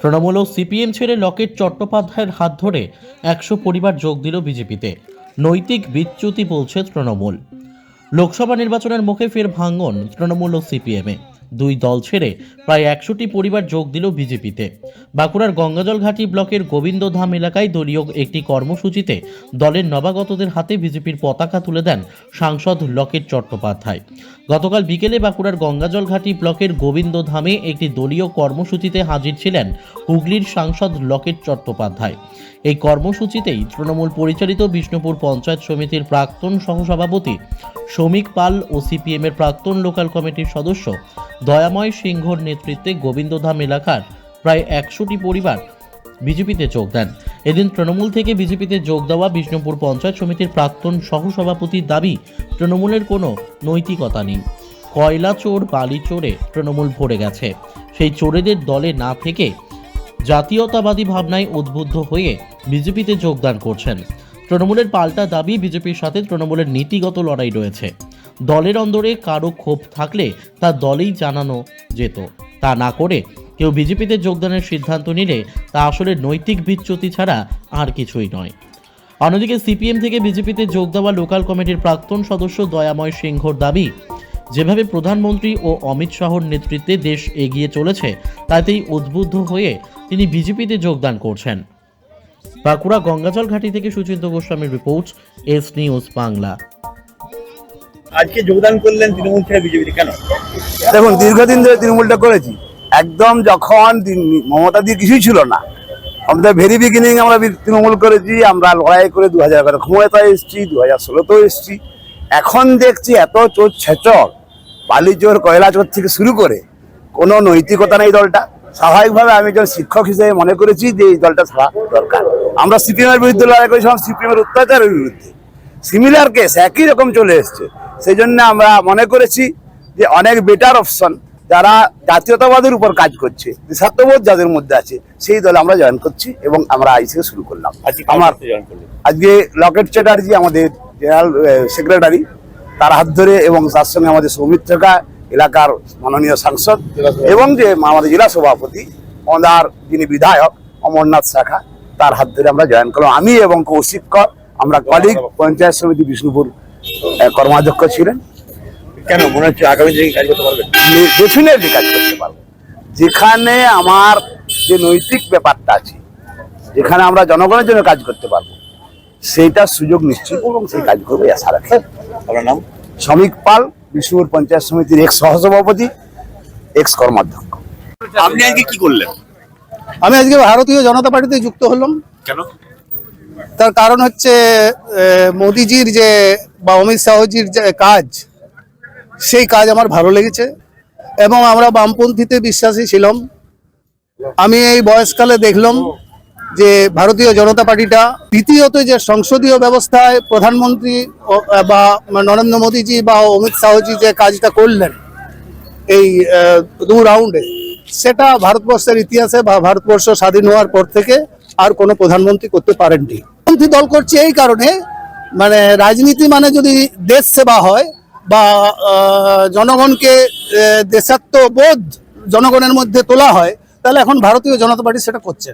তৃণমূল ও সিপিএম ছেড়ে লকেট চট্টোপাধ্যায়ের হাত ধরে একশো পরিবার যোগ দিল বিজেপিতে। নৈতিক বিচ্যুতি বলছে তৃণমূল। লোকসভা নির্বাচনের মুখে ফের ভাঙন তৃণমূল ও সিপিএমে। দুই দল ছেড়ে প্রায় একশোটি পরিবার যোগ দিল বিজেপিতে। বাঁকুড়ার গঙ্গাজল ঘাটি ব্লকের গোবিন্দধাম এলাকায় দলীয় একটি কর্মসূচিতে দলের নবাগতদের হাতে বিজেপির পতাকা তুলে দেন সাংসদ লকেট চট্টোপাধ্যায়। গতকাল বিকেলে বাঁকুড়ার গঙ্গাজল ঘাটি ব্লকের গোবিন্দধামে একটি দলীয় কর্মসূচিতে হাজির ছিলেন হুগলির সাংসদ লকেট চট্টোপাধ্যায়। এই কর্মসূচিতেই তৃণমূল পরিচালিত বিষ্ণুপুর পঞ্চায়েত সমিতির প্রাক্তন সহসভাপতি শ্রমিক পাল ও সিপিএমের প্রাক্তন লোকাল কমিটির সদস্য দয়াময় সিংহর নেতৃত্বে গোবিন্দধাম এলাকার প্রায় একশোটি পরিবার বিজেপিতে যোগ দেন। এদিন তৃণমূল থেকে বিজেপিতে যোগ দেওয়া বিষ্ণুপুর পঞ্চায়েত সমিতির প্রাক্তন সহসভাপতির দাবি, তৃণমূলের কোনো নৈতিকতা নেই। কয়লা চোর, বালি চোরে তৃণমূল ভরে গেছে। সেই চোরেদের দলে না থেকে জাতীয়তাবাদী ভাবনায় উদ্বুদ্ধ হয়ে বিজেপিতে যোগদান করছেন। তৃণমূলের পাল্টা দাবি, বিজেপির সাথে তৃণমূলের নীতিগত লড়াই রয়েছে। দলের অন্দরে কারও ক্ষোভ থাকলে তা দলেই জানানো যেত। তা না করে কেউ বিজেপিতে যোগদানের সিদ্ধান্ত নিলে তা আসলে নৈতিক বিচ্যুতি ছাড়া আর কিছুই নয়। অন্যদিকে সিপিএম থেকে বিজেপিতে যোগ দেওয়া লোকাল কমিটির প্রাক্তন সদস্য দয়াময় সিংহর দাবি, যেভাবে প্রধানমন্ত্রী ও অমিত শাহর নেতৃত্বে দেশ এগিয়ে চলেছে, তাতেই উদ্বুদ্ধ হয়ে তিনি বিজেপিতে যোগদান করছেন। বাঁকুড়া গঙ্গাজল ঘাটি থেকে সুচিন্ত গোস্বামীর রিপোর্ট, এস নিউজ বাংলা। আজকে যোগদান করলেন তৃণমূল ছেড়ে কেন? দেখুন, দীর্ঘদিন ধরে তৃণমূলটা করেছি। একদম যখন মমতা দিয়ে কিছুই ছিল না আমাদের ভেরি বিগিনিং আমরা তৃণমূল করেছি, আমরা লড়াই করে দু হাজার এগারো ক্ষমতায় এসেছি, দু হাজার ষোলোতেও এসেছি। এখন দেখছি এত চোর ছেচর বালি চোর, কয়লা চোর থেকে শুরু করে কোনো নৈতিকতা নেই দলটা। স্বাভাবিকভাবে আমি একজন শিক্ষক হিসেবে মনে করেছি যে এই দলটা ছাড়া দরকার। আমরা সিপিএমের বিরুদ্ধে লড়াই করেছিলাম সিপিএমের অত্যাচারের বিরুদ্ধে। সিমিলার কেস একই রকম চলে এসছে। সেই জন্য আমরা মনে করেছি যে অনেক বেটার অপশন যারা জাতীয়তাবাদের উপর কাজ করছে দেশাত্মবোধ যাদের মধ্যে আছে সেই দলে আমরা জয়েন করছি এবং আমরা আইসি শুরু করলাম। আজকে আমার আজকে লকেট চ্যাটার্জি আমাদের জেনারেল সেক্রেটারি তার হাত ধরে এবং তার সঙ্গে আমাদের সৌমিত্রকা এলাকার মাননীয় সাংসদ এবং যে আমাদের জেলা সভাপতি ওনার যিনি বিধায়ক অমরনাথ শাখা তার হাত ধরে আমরা জয়েন করলাম। আমি এবং কৌশিক কর আমরা কলিগ পঞ্চায়েত সমিতি বিষ্ণুপুর কর্মাধ্যক্ষ ছিলেন। কেন? মনে হচ্ছে আগামী দিনে কাজ করতে পারবেন? ডেফিনেটলি কাজ করতে পারব। যেখানে আমার যে নৈতিক ব্যাপারটা আছে যেখানে আমরা জনগণের জন্য কাজ করতে পারব সেইটার সুযোগ নিশ্চিত এবং সেই কাজ করব আশা রাখি। আপনার নাম? শ্রমিক পাল বিষ্ণুপুর পঞ্চায়েত সমিতির এক্স সহসভাপতি এক্স কর্মাধ্যক্ষ। আপনি আজকে কি করলেন? আমি আজকে ভারতীয় জনতা পার্টিতে যুক্ত হলাম। কেন? তার কারণ হচ্ছে মোদিজির যে বা অমিত শাহজির যে কাজ, সেই কাজ আমার ভালো লেগেছে এবং আমরা বামপন্থীতে বিশ্বাসী ছিলাম। আমি এই বয়সকালে দেখলাম যে ভারতীয় জনতা পার্টিটা দ্বিতীয়ত যে সংসদীয় ব্যবস্থায় প্রধানমন্ত্রী বা নরেন্দ্র মোদীজি বা অমিত শাহজি যে কাজটা করলেন, এই দু রাউন্ডে, সেটা ভারতবর্ষের ইতিহাসে বা ভারতবর্ষ স্বাধীন হওয়ার পর থেকে আর কোনো প্রধানমন্ত্রী করতে পারেননি। পন্থী দল করছে এই কারণে মানে রাজনীতি মানে যদি দেশ সেবা হয় বা জনগণকে দেশাত্মবোধ জনগণের মধ্যে তোলা হয় তাহলে এখন ভারতীয় জনতা পার্টি সেটা করছে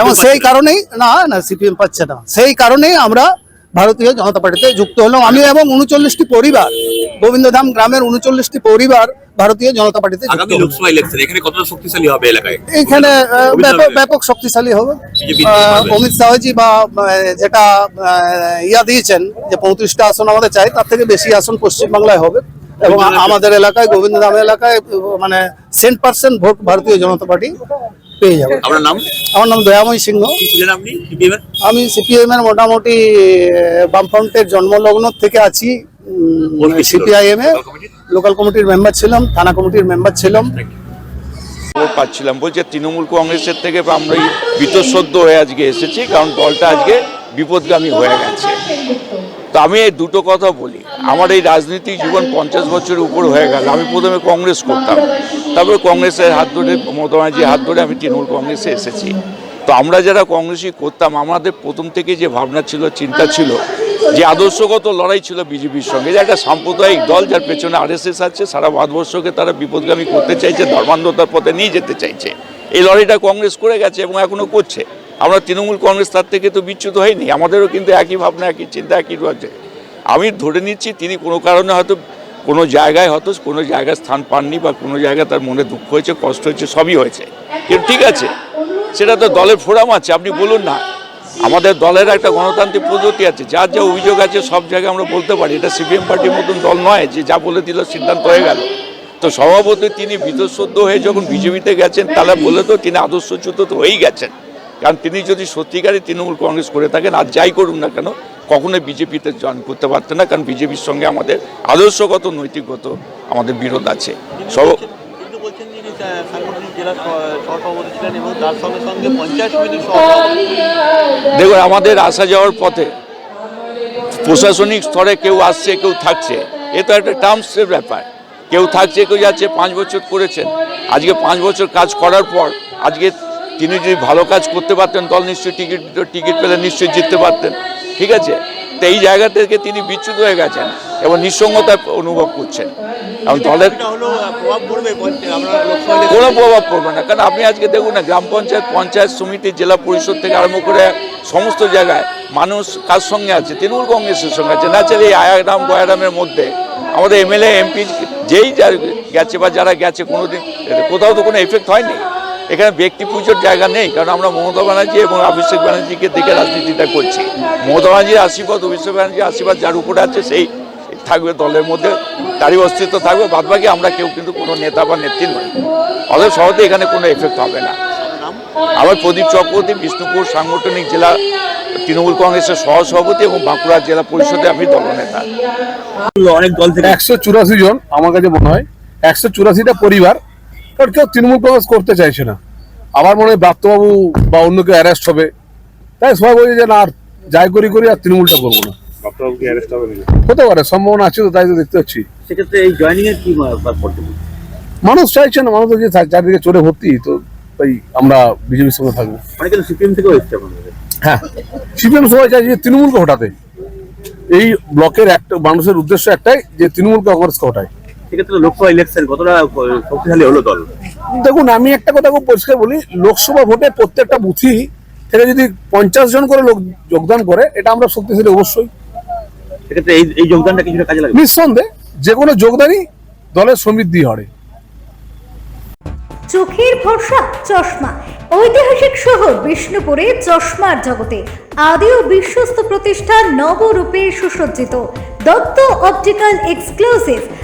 এবং সেই কারণেই না না সিপিএম পাচ্ছে না। সেই কারণেই আমরা ভারতীয় জনতা পার্টিতে যুক্ত হলাম। আমি এবং উনচল্লিশটি পরিবার গোবিন্দধাম গ্রামের উনচল্লিশটি পরিবার ভারতীয় জনতা পার্টিতে আগামী লোকসভা ইলেকশন এখানে কতটা শক্তিশালী হবে এলাকায়? এইখানে ব্যাপক শক্তিশালী হবে। অমিত শাহজি বা যেটা ইয়া দিয়েছেন যে পঁয়ত্রিশটা আসন আমাদের চাই তার থেকে বেশি আসন পশ্চিমবাংলায় হবে। এবং আমাদের এলাকায় গোবিন্দধাম এলাকায় মানে সেন্ট পার্সেন্ট ভোট ভারতীয় জনতা পার্টি পেয়ে যাবে। আপনার নাম? আমার নাম দয়াময় সিংহ। আপনি সিপিএম এর? আমি সিপিআইএম এর মোটামুটি বামফ্রন্টের জন্মলগ্ন থেকে আছি সিপিআইএম এ। লোকাল কমিটির? মেম্বার ছিলাম, থানা কমিটির মেম্বার ছিলাম। খবর পাচ্ছিলাম। বলছে তৃণমূল কংগ্রেসের থেকে আমরা বীতশ্রদ্ধ হয়ে আজকে এসেছি, কারণ দলটা আজকে বিপদগামী হয়ে গেছে। তো আমি এই দুটো কথা বলি। আমার এই রাজনৈতিক জীবন পঞ্চাশ বছরের উপর হয়ে গেল। আমি প্রথমে কংগ্রেস করতাম। তারপরে কংগ্রেসের হাত ধরে, মমতা ব্যানার্জির হাত ধরে আমি তৃণমূল কংগ্রেসে এসেছি। তো আমরা যারা কংগ্রেসই করতাম, আমাদের প্রথম থেকে যে ভাবনা ছিল, চিন্তা ছিল যে আদর্শগত লড়াই ছিল বিজেপির সঙ্গে, যে একটা সাম্প্রদায়িক দল যার পেছনে আরএসএস আছে, সারা ভারতবর্ষকে তারা বিপদগামী করতে চাইছে, ধর্মান্ধতার পথে নিয়ে যেতে চাইছে। এই লড়াইটা কংগ্রেস করে গেছে এবং এখনও করছে। আমরা তৃণমূল কংগ্রেস তার থেকে তো বিচ্যুত হয়নি, আমাদেরও কিন্তু একই ভাবনা, একই চিন্তা, একই রয়েছে আমি ধরে নিচ্ছি তিনি কোনো কারণে হয়তো কোনো জায়গায় হয়তো কোনো জায়গায় স্থান পাননি বা কোনো জায়গায় তার মনে দুঃখ হয়েছে, কষ্ট হয়েছে, সবই হয়েছে। কিন্তু ঠিক আছে, সেটা তো দলের ফোরাম আছে, আপনি বলুন না। আমাদের দলের একটা গণতান্ত্রিক পদ্ধতি আছে, যার যা অভিযোগ আছে সব জায়গায় আমরা বলতে পারি। এটা সিপিএম পার্টির মতন দল নয়, যে যা বলে দিল সিদ্ধান্ত হয়ে গেল। তো স্বভাবতই তিনি বিতঃসদ্য হয়ে যখন বিজেপিতে গেছেন, তাহলে বলে তো তিনি আদর্শচ্যুত তো হয়েই গেছেন। কারণ তিনি যদি সত্যিকারই তৃণমূল কংগ্রেস করে থাকেন, আর যাই করুন না কেন, কখনোই বিজেপিতে জয়েন করতে পারতেন না, কারণ বিজেপির সঙ্গে আমাদের আদর্শগত, নৈতিকগত আমাদের বিরোধ আছে। সব কিন্তু বলছেন যিনি আহ, দেখুন, আমাদের আসা যাওয়ার পথে প্রশাসনিক স্তরে কেউ আসছে, কেউ থাকছে। এ তো একটা টার্মসের ব্যাপার। কেউ থাকছে, কেউ যাচ্ছে, পাঁচ বছর করেছেন। আজকে পাঁচ বছর কাজ করার পর, আজকে তিনি যদি ভালো কাজ করতে পারতেন, দল নিশ্চয়ই টিকিট টিকিট পেলে নিশ্চয়ই জিততে পারতেন। ঠিক আছে? তো এই জায়গা থেকে তিনি বিচ্যুত হয়ে গেছেন এবং নিঃসঙ্গতা অনুভব করছেন। এবং দলের। কোনো প্রভাব পড়বে না। কারণ আপনি আজকে দেখুন না গ্রাম পঞ্চায়েত পঞ্চায়েত সমিতি জেলা পরিষদ থেকে আরম্ভ করে সমস্ত জায়গায় মানুষ কার সঙ্গে আছে? তৃণমূল কংগ্রেসের সঙ্গে আছে। না চাইলে এই আয়াগ্রাম গয়াগ্রামের মধ্যে আমাদের এমএলএ এমপি যেই যার গেছে বা যারা গেছে কোনোদিন কোথাও তো কোনো এফেক্ট হয়নি। এখানে ব্যক্তি পুজোর জায়গা নেই কারণ আমরা মমতা ব্যানার্জি এবং অভিষেক ব্যানার্জিকে দেখে রাজনীতিটা করছি। মমতা ব্যানার্জির আশীর্বাদ অভিষেক ব্যানার্জির আশীর্বাদ যার উপরে আছে সেই থাকবে দলের মধ্যে তারই অস্তিত্ব থাকবে বাদবাকি আমরা কেউ কিন্তু কোনো নেতা বা নেত্রী নয় অতএব সহজে এখানে কোনো এফেক্ট হবে না। আমার প্রদীপ চক্রবর্তী বিষ্ণুপুর সাংগঠনিক জেলা তৃণমূল কংগ্রেসের সহসভাপতি এবং বাঁকুড়া জেলা পরিষদে আমি দলনেতা। অনেক দল থেকে একশো চুরাশি জন আমার কাছে মনে হয় একশো চুরাশিটা পরিবার কারণ কেউ তৃণমূল কংগ্রেস করতে চাইছে না। আমার মনে হয় ব্রাত্যবাবু বা অন্য কেউ অ্যারেস্ট হবে। তাই সবাই বলছে যে না আর যাই করি করি আর তৃণমূলটা করব না। হতে পারে সম্ভাবনা আছে তো তাই তো দেখতে পাচ্ছি। সেক্ষেত্রে এই জয়েনিং এর কি মানুষ চাইছে না মানুষ যে চারিদিকে চড়ে ভর্তি তো তাই আমরা বিজেপির সঙ্গে থাকব। অনেকে সিপিএম থেকেও এসছে হ্যাঁ সিপিএম সবাই চাইছে যে তৃণমূলকে হটাতে। এই ব্লকের একটা মানুষের উদ্দেশ্য একটাই যে তৃণমূলকে কংগ্রেসকে হটায়। সেক্ষেত্রে লোকসভা ইলেকশন কতটা শক্তিশালী হলো দল? দেখুন আমি একটা কথা খুব পরিষ্কার বলি লোকসভা ভোটে প্রত্যেকটা বুথই থেকে যদি পঞ্চাশ জন করে লোক যোগদান করে এটা আমরা শক্তিশালী অবশ্যই। সেক্ষেত্রে এই এই যোগদানটা কিছুটা কাজে লাগবে? নিঃসন্দেহে যে কোনো যোগদানই দলের সমৃদ্ধি হরে চোখের ভরসা চশমা। ঐতিহাসিক শহর বিষ্ণুপুরে চশমার জগতে আদি ও বিশ্বস্ত প্রতিষ্ঠান নবরূপে সুসজ্জিত। Dutta optical exclusive.